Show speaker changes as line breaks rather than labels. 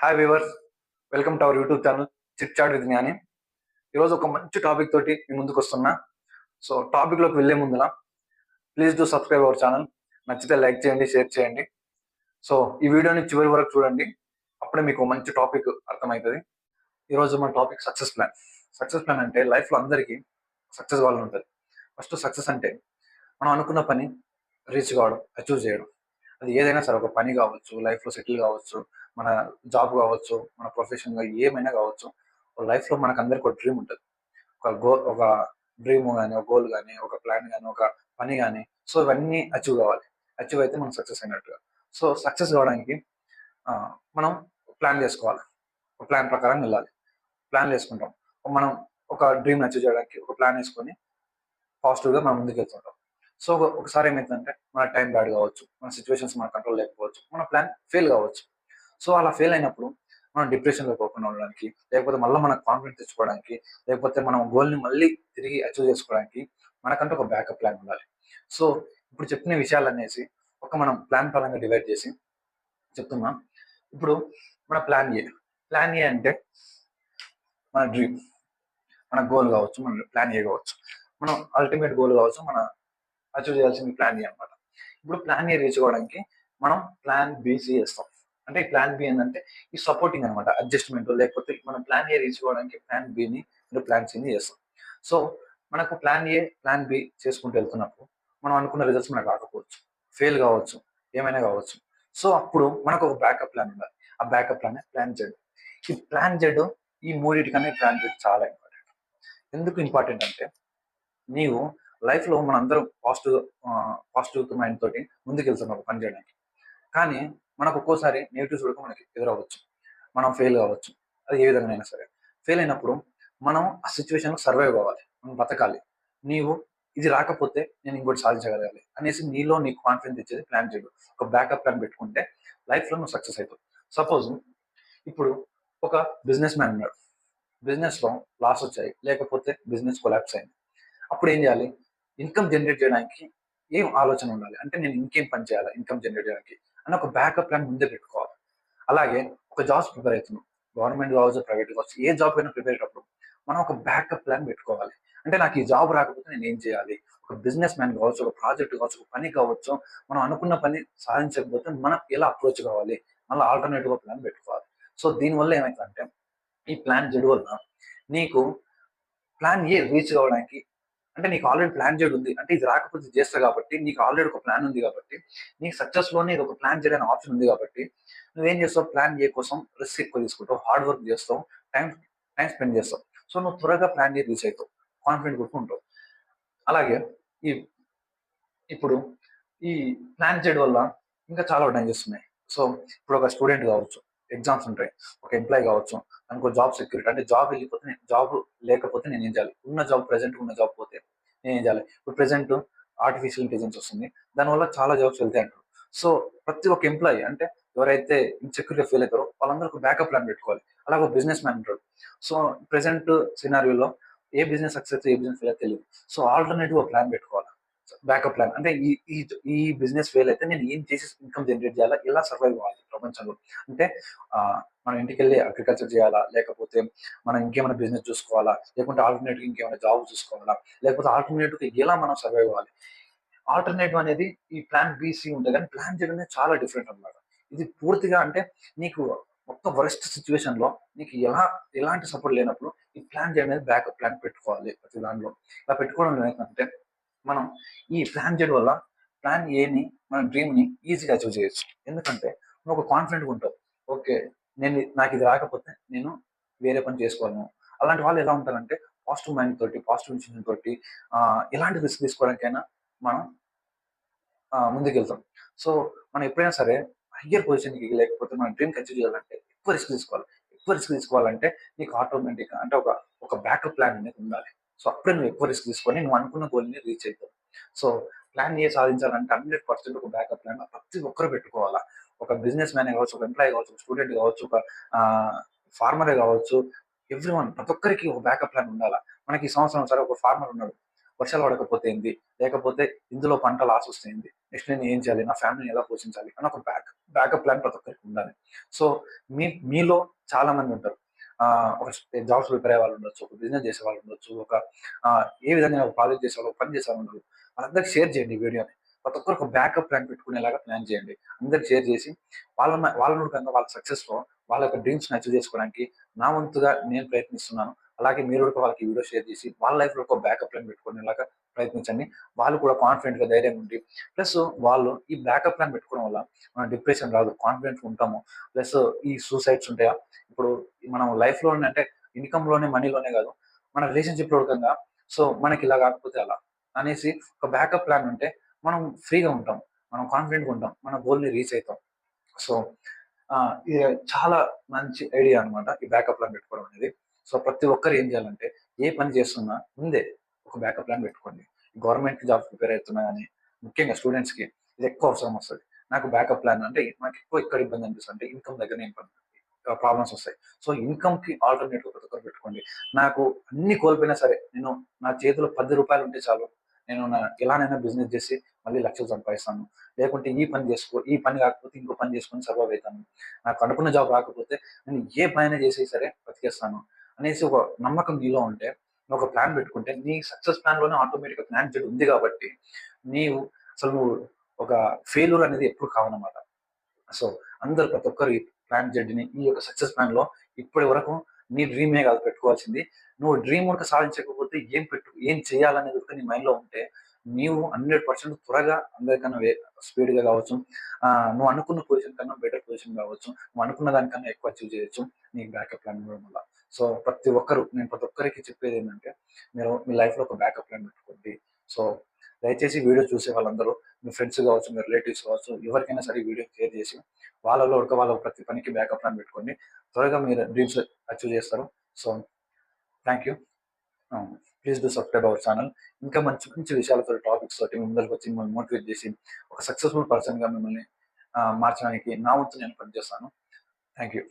Hi viewers welcome to our YouTube channel chit chat with Gnani ఈరోజు ఒక మంచి topic తోటి మీ ముందుకు వస్తున్నా. సో టాపిక్లోకి వెళ్ళే ముందున ముందులా please do subscribe our channel నచ్చితే లైక్ చేయండి షేర్ చేయండి. సో ఈ వీడియోని చివరి వరకు చూడండి. అప్పుడే మీకు మంచి టాపిక్ అర్థమవుతుంది. ఈరోజు మన topic success plan success plan అంటే లైఫ్లో అందరికీ సక్సెస్ కావాలని ఉంటుంది. ఫస్ట్ సక్సెస్ అంటే మనం అనుకున్న పని రీచ్ కావడం అచీవ్ చేయడం. అది ఏదైనా సరే ఒక పని కావచ్చు లైఫ్లో సెటిల్ కావచ్చు మన జాబ్ కావచ్చు మన ప్రొఫెషన్గా ఏమైనా కావచ్చు లైఫ్లో మనకు అందరికి ఒక డ్రీమ్ ఉంటుంది. ఒక గో ఒక డ్రీమ్ కానీ ఒక గోల్ కానీ ఒక ప్లాన్ కానీ ఒక పని కానీ సో ఇవన్నీ అచీవ్ కావాలి. అచీవ్ అయితే మనం సక్సెస్ అయినట్టుగా. సో సక్సెస్ కావడానికి మనం ప్లాన్ చేసుకోవాలి. ఒక ప్లాన్ ప్రకారం వెళ్ళాలి. ప్లాన్ వేసుకుంటాం మనం ఒక డ్రీమ్ అచీవ్ చేయడానికి ఒక ప్లాన్ వేసుకొని పాజిటివ్గా మనం ముందుకు వెళ్తుంటాం. సో ఒకసారి ఏమైందంటే మన టైం బ్యాడ్ కావచ్చు మన సిచ్యువేషన్స్ మన కంట్రోల్ లేకపోవచ్చు మన ప్లాన్ ఫెయిల్ కావచ్చు. సో అలా ఫెయిల్ అయినప్పుడు మనం డిప్రెషన్లో పోకుండా ఉండడానికి లేకపోతే మళ్ళీ మన కాన్ఫిడెన్స్ తెచ్చుకోవడానికి లేకపోతే మనం గోల్ని మళ్ళీ తిరిగి అచీవ్ చేసుకోవడానికి మనకంటూ ఒక బ్యాకప్ ప్లాన్ ఉండాలి. సో ఇప్పుడు చెప్పిన విషయాలు అనేసి ఒక మనం ప్లాన్ పరంగా డివైడ్ చేసి చెప్తున్నా. ఇప్పుడు మన ప్లాన్ ఏ? ప్లాన్ ఏ అంటే మన డ్రీమ్ మన గోల్ కావచ్చు మన ప్లాన్ ఏ కావచ్చు. మనం అల్టిమేట్ గోల్ కావచ్చు మన అచీవ్ చేయాల్సిన ప్లాన్ ఏ అనమాట ఇప్పుడు ప్లాన్ ఏ రీచ్ అవ్వడానికి మనం ప్లాన్ బీసీ చేస్తాం అంటే ఈ ప్లాన్ బి ఏంటంటే ఈ సపోర్టింగ్ అనమాట అడ్జస్ట్మెంట్ లేకపోతే మనం ప్లాన్ ఏ రీచ్ అవ్వడానికి ప్లాన్ బిని ప్లాన్ సిని చేస్తాం. సో మనకు ప్లాన్ ఏ ప్లాన్ బి చేసుకుంటూ వెళ్తున్నప్పుడు మనం అనుకున్న రిజల్ట్స్ మనకు రాకపోవచ్చు. ఫెయిల్ కావచ్చు ఏమైనా కావచ్చు. సో అప్పుడు మనకు ఒక బ్యాకప్ ప్లాన్ ఉండాలి. ఆ బ్యాకప్ ప్లాన్ ప్లాన్ జెడ్ ఈ ప్లాన్ జెడ్ ఈ మూడింటికనే ప్లాన్ జెడ్ చాలా ఇంపార్టెంట్ ఎందుకు ఇంపార్టెంట్ అంటే నీవు లైఫ్లో మనందరం పాజిటివ్ పాజిటివ్ మైండ్ తోటి ముందుకు వెళ్తున్నాం పని చేయడానికి. కానీ మనకు ఒక్కోసారి నెగిటివ్స్ కూడా మనకి ఎదురవ్వచ్చు. మనం ఫెయిల్ కావచ్చు. అది ఏ విధంగా అయినా సరే. ఫెయిల్ అయినప్పుడు మనం ఆ సిచ్యువేషన్ సర్వైవ్ కావాలి. మనం బతకాలి. నీవు ఇది రాకపోతే నేను ఇంకోటి సాధించగలగాలి అనేసి నీలో నీకు కాన్ఫిడెన్స్ ఇచ్చేది ప్లాన్ చేయడు. ఒక బ్యాకప్ ప్లాన్ పెట్టుకుంటే లైఫ్లో నువ్వు సక్సెస్ అవుతావు. సపోజ్ ఇప్పుడు ఒక బిజినెస్ మ్యాన్ ఉన్నాడు. బిజినెస్లో లాస్ వచ్చాయి. లేకపోతే బిజినెస్ కొలాప్స్ అయింది. అప్పుడు ఏం చేయాలి? ఇన్కమ్ జనరేట్ చేయడానికి ఏం ఆలోచన ఉండాలి? అంటే నేను ఇంకేం పని చేయాలి? ఇన్కమ్ జనరేట్ చేయడానికి. అని ఒక బ్యాకప్ ప్లాన్ ముందే పెట్టుకోవాలి. అలాగే ఒక జాబ్స్ ప్రిపేర్ అవుతున్నాం. గవర్నమెంట్ కావచ్చు ప్రైవేట్ కావచ్చు ఏ జాబ్ అయినా ప్రిపేర్ అయ్యేటప్పుడు మనం ఒక బ్యాకప్ ప్లాన్ పెట్టుకోవాలి. అంటే నాకు ఈ జాబ్ రాకపోతే నేను ఏం చేయాలి? ఒక బిజినెస్ మ్యాన్ కావచ్చు ఒక ప్రాజెక్ట్ కావచ్చు ఒక పని కావచ్చు మనం అనుకున్న పని సాధించకపోతే మనం ఎలా అప్రోచ్ కావాలి? మళ్ళీ ఆల్టర్నేటివ్ ప్లాన్ పెట్టుకోవాలి. సో దీనివల్ల ఏమైందంటే ఈ ప్లాన్ జడ్ వల్ల నీకు ప్లాన్ ఏ రీచ్ కావడానికి అంటే నీకు ఆల్రెడీ ప్లాన్ చేయడం ఉంది. అంటే ఇది రాకపోతే చేస్తా కాబట్టి నీకు ఆల్రెడీ ఒక ప్లాన్ ఉంది కాబట్టి నీకు సక్సెస్లోనే ఇది ఒక ప్లాన్ చేయడానికి ఆప్షన్ ఉంది కాబట్టి నువ్వేం చేస్తావు? ప్లాన్ ఏ కోసం రిస్క్ ఎక్కువ తీసుకుంటావు హార్డ్ వర్క్ చేస్తావు టైం టైం స్పెండ్ చేస్తావు. సో నువ్వు త్వరగా ప్లాన్ చేసి రీచ్ అవుతావు. కాన్ఫిడెంట్ కూడా ఉంటావు. అలాగే ఈ ఇప్పుడు ఈ ప్లాన్ చేయడం వల్ల ఇంకా చాలా టైం చేస్తున్నాయి. సో ఇప్పుడు ఒక స్టూడెంట్ కావచ్చు. ఎగ్జామ్స్ ఉంటాయి. ఒక ఎంప్లాయ్ కావచ్చు అనుకో జాబ్ సెక్యూరిటీ అంటే జాబ్ వెళ్ళిపోతే నేను జాబ్ లేకపోతే నేను ఏం చేయాలి? ఉన్న జాబ్ ప్రెసెంట్ ఉన్న జాబ్ పోతే నేను ఏం చేయాలి? ఇప్పుడు ప్రెసెంట్ ఆర్టిఫిషియల్ ఇంటెలిజెన్స్ వస్తుంది. దానివల్ల చాలా జాబ్స్ వెళ్తాయి అంటారు. సో ప్రతి ఒక్క ఎంప్లాయీ అంటే ఎవరైతే ఇన్సెక్యూర్గా ఫీల్ అవుతారో వాళ్ళందరూ ఒక బ్యాకప్ ప్లాన్ పెట్టుకోవాలి. అలాగే ఒక బిజినెస్ మ్యాన్ ఉంటాడు. సో ప్రెసెంట్ సినారియోలో ఏ బిజినెస్ సక్సెస్ ఏ బిజినెస్ ఫెయిల్ తెలియదు సో ఆల్టర్నేటివ్ ప్లాన్ పెట్టుకోవాలి. బ్యాకప్ ప్లాన్ అంటే ఈ ఈ ఈ బిజినెస్ ఫెయిల్ అయితే నేను ఏం చేసి ఇన్కమ్ జనరేట్ చేయాలా? ఎలా సర్వైవ్ కావాలి ప్రపంచంలో? అంటే మనం ఇంటికి వెళ్ళి అగ్రికల్చర్ చేయాలా? లేకపోతే మనం ఇంకేమైనా బిజినెస్ చూసుకోవాలా? లేకుంటే ఆల్టర్నేటివ్ ఇంకేమైనా జాబ్ చూసుకోవాలా? లేకపోతే ఆల్టర్నేటివ్గా ఎలా మనం సర్వైవ్ అవ్వాలి? ఆల్టర్నేటివ్ అనేది ఈ ప్లాన్ బీసీ ఉంటుంది కానీ ప్లాన్ చేయడం అనేది చాలా డిఫరెంట్ అనమాట ఇది పూర్తిగా అంటే నీకు మొత్తం వరస్ట్ సిచ్యువేషన్లో నీకు ఎలా ఎలాంటి సపోర్ట్ లేనప్పుడు ఈ ప్లాన్ చేయడం అనేది బ్యాకప్ ప్లాన్ పెట్టుకోవాలి ప్రతి దానిలో. ఇలా పెట్టుకోవడం ఏంటంటే మనం ఈ ప్లాన్ చేయడం వల్ల ప్లాన్ ఏని మన డ్రీమ్ని ఈజీగా అచీవ్ చేయొచ్చు. ఎందుకంటే నువ్వు ఒక కాన్ఫిడెంట్ ఉంటావు. ఓకే నేను నాకు ఇది రాకపోతే నేను వేరే పని చేసుకోను. అలాంటి వాళ్ళు ఎలా ఉంటారంటే పాజిటివ్ మైండ్ తోటి పాజిటివ్ ఇన్సిషన్ తోటి ఎలాంటి రిస్క్ తీసుకోవడానికైనా మనం ముందుకెళ్తాం. సో మనం ఎప్పుడైనా సరే హయ్యర్ పొజిషన్కి లేకపోతే మన డ్రీమ్కి అచీవ్ చేయాలంటే ఎక్కువ రిస్క్ తీసుకోవాలి. ఎక్కువ రిస్క్ తీసుకోవాలంటే నీకు ఆటోమేటిక్ అంటే ఒక ఒక బ్యాకప్ ప్లాన్ అనేది ఉండాలి. సో అప్పుడే నువ్వు ఎక్కువ రిస్క్ తీసుకొని నువ్వు అనుకున్న గోల్ని రీచ్ అవుతావు సో ప్లాన్ ఏ సాధించాలంటే హండ్రెడ్ పర్సెంట్ ఒక బ్యాకప్ ప్లాన్ ప్రతి ఒక్కరు పెట్టుకోవాలా. ఒక బిజినెస్ మ్యాన్ కావచ్చు ఒక ఎంప్లాయీ కావచ్చు ఒక స్టూడెంట్ కావచ్చు ఒక ఫార్మరే కావచ్చు ఎవ్రీ వన్ ప్రతి ఒక్కరికి ఒక బ్యాకప్ ప్లాన్ ఉండాలా. మనకి ఈ సంవత్సరం సరే ఒక ఫార్మర్ ఉన్నాడు. వర్షాలు పడకపోతే ఏంది? లేకపోతే ఇందులో పంట లాస్ వస్తుంది నెక్స్ట్ నేను ఏం చేయాలి? నా ఫ్యామిలీని ఎలా పోషించాలి? అని ఒక బ్యాక్ బ్యాకప్ ప్లాన్ ప్రతి ఒక్కరికి ఉండాలి. సో మీ మీలో చాలా మంది ఉంటారు. ఒక జాబ్స్ ప్రిపేర్ అయ్యే వాళ్ళు ఉండొచ్చు ఒక బిజినెస్ చేసే వాళ్ళు ఉండొచ్చు ఒక ఏ విధంగా ఒక ప్రాజెక్ట్ చేసే వాళ్ళు పని చేసే వాళ్ళు ఉండరు. వాళ్ళందరికీ షేర్ చేయండి ఈ వీడియోని. ప్రతి ఒక్కరు ఒక బ్యాకప్ ప్లాన్ పెట్టుకునేలాగా ప్లాన్ చేయండి. అందరికి షేర్ చేసి వాళ్ళ వాళ్ళ మూలంగా వాళ్ళ సక్సెస్ వాళ్ళ యొక్క డ్రీమ్స్ని అచీవ్ చేసుకోవడానికి నా వంతుగా నేను ప్రయత్నిస్తున్నాను. అలాగే మీరు కూడా వాళ్ళకి వీడియో షేర్ చేసి వాళ్ళ లైఫ్లో ఒక బ్యాకప్ ప్లాన్ పెట్టుకునేలాగా ప్రయత్నించండి. వాళ్ళు కూడా కాన్ఫిడెంట్గా ధైర్యం ఉండి ప్లస్ వాళ్ళు ఈ బ్యాకప్ ప్లాన్ పెట్టుకోవడం వల్ల మన డిప్రెషన్ రాదు కాన్ఫిడెంట్ ఉంటాము. ప్లస్ ఈ సూసైడ్స్ ఉంటాయా? ఇప్పుడు మనం లైఫ్లో అంటే ఇన్కమ్లోనే మనీలోనే కాదు మన రిలేషన్షిప్లో సో మనకి ఇలా కాకపోతే అలా అనేసి ఒక బ్యాకప్ ప్లాన్ ఉంటే మనం ఫ్రీగా ఉంటాం మనం కాన్ఫిడెంట్గా ఉంటాం మన గోల్ని రీచ్ అవుతాం. సో ఇది చాలా మంచి ఐడియా అన్నమాట ఈ బ్యాకప్ ప్లాన్ పెట్టుకోవడం అనేది. సో ప్రతి ఒక్కరు ఏం చేయాలంటే ఏ పని చేస్తున్నా ముందే ఒక బ్యాకప్ ప్లాన్ పెట్టుకోండి. గవర్నమెంట్ జాబ్ ప్రిపేర్ అవుతున్నా కానీ ముఖ్యంగా స్టూడెంట్స్కి ఇది ఎక్కువ అవసరం వస్తుంది. నాకు బ్యాకప్ ప్లాన్ అంటే నాకు ఎక్కువ ఇక్కడ ఇబ్బంది అనిపిస్తుంది అంటే ఇన్కమ్ దగ్గర ఇబ్బంది ప్రాబ్లమ్స్ వస్తాయి. సో ఇన్కమ్కి ఆల్టర్నేటివ్ ఆల్టర్నేట్ ప్రతి ఒక్కరు పెట్టుకోండి. నాకు అన్ని కోల్పోయినా సరే నేను నా చేతిలో పది రూపాయలు ఉంటే చాలు. నేను నా ఎలానైనా బిజినెస్ చేసి మళ్ళీ లక్షలు సంపాదిస్తాను. లేకుంటే ఈ పని చేసుకో ఈ పని కాకపోతే ఇంకో పని చేసుకొని సర్వైవ్ అవుతాను. నాకు అనుకున్న జాబ్ రాకపోతే నేను ఏ పైన చేసి సరే బతికేస్తాను. అనేసి ఒక నమ్మకం నీలో ఉంటే ఒక ప్లాన్ పెట్టుకుంటే నీ సక్సెస్ ప్లాన్లోనే ఆటోమేటిక్ ప్లాన్ జెడ్ ఉంది కాబట్టి నీవు అసలు నువ్వు ఒక ఫెయిల్యూర్ అనేది ఎప్పుడు కావనమాట. సో అందరు ప్రతి ఒక్కరు ఈ ప్లాన్ జడ్ని ఈ యొక్క సక్సెస్ ప్లాన్లో ఇప్పటి వరకు నీ డ్రీమే కాదు పెట్టుకోవాల్సింది. నువ్వు డ్రీమ్ కనుక సాధించకపోతే ఏం పెట్టు ఏం చేయాలనేది కూడా నీ మైండ్లో ఉంటే నీవు హండ్రెడ్ పర్సెంట్ త్వరగా అందరికన్నా స్పీడ్గా కావచ్చు. నువ్వు అనుకున్న పొజిషన్ కన్నా బెటర్ పొజిషన్ కావచ్చు. నువ్వు అనుకున్న దానికన్నా ఎక్కువ అచీవ్ చేయొచ్చు. నీ బ్యాకప్ ప్లాన్ ఉండడం వల్ల సో ప్రతి ఒక్కరు నేను ప్రతి ఒక్కరికి చెప్పేది ఏంటంటే మీరు మీ లైఫ్లో ఒక బ్యాకప్ ప్లాన్ పెట్టుకోండి. సో దయచేసి వీడియో చూసే వాళ్ళందరూ మీ ఫ్రెండ్స్ కావచ్చు మీ రిలేటివ్స్ కావచ్చు ఎవరికైనా సరే వీడియో షేర్ చేసి వాళ్ళలో ఒక వాళ్ళ ప్రతి పనికి బ్యాకప్ ప్లాన్ పెట్టుకోండి. త్వరగా మీరు డ్రీమ్స్ అచీవ్ చేస్తారు. So thank you. Please do subscribe our channel. ఇంకా మంచి మంచి విషయాలతో టాపిక్స్ తోటి ముందరికి వచ్చి మిమ్మల్ని మోటివేట్ చేసి ఒక సక్సెస్ఫుల్ పర్సన్గా మిమ్మల్ని మార్చడానికి నా వంతు నేను పనిచేస్తాను. Thank you.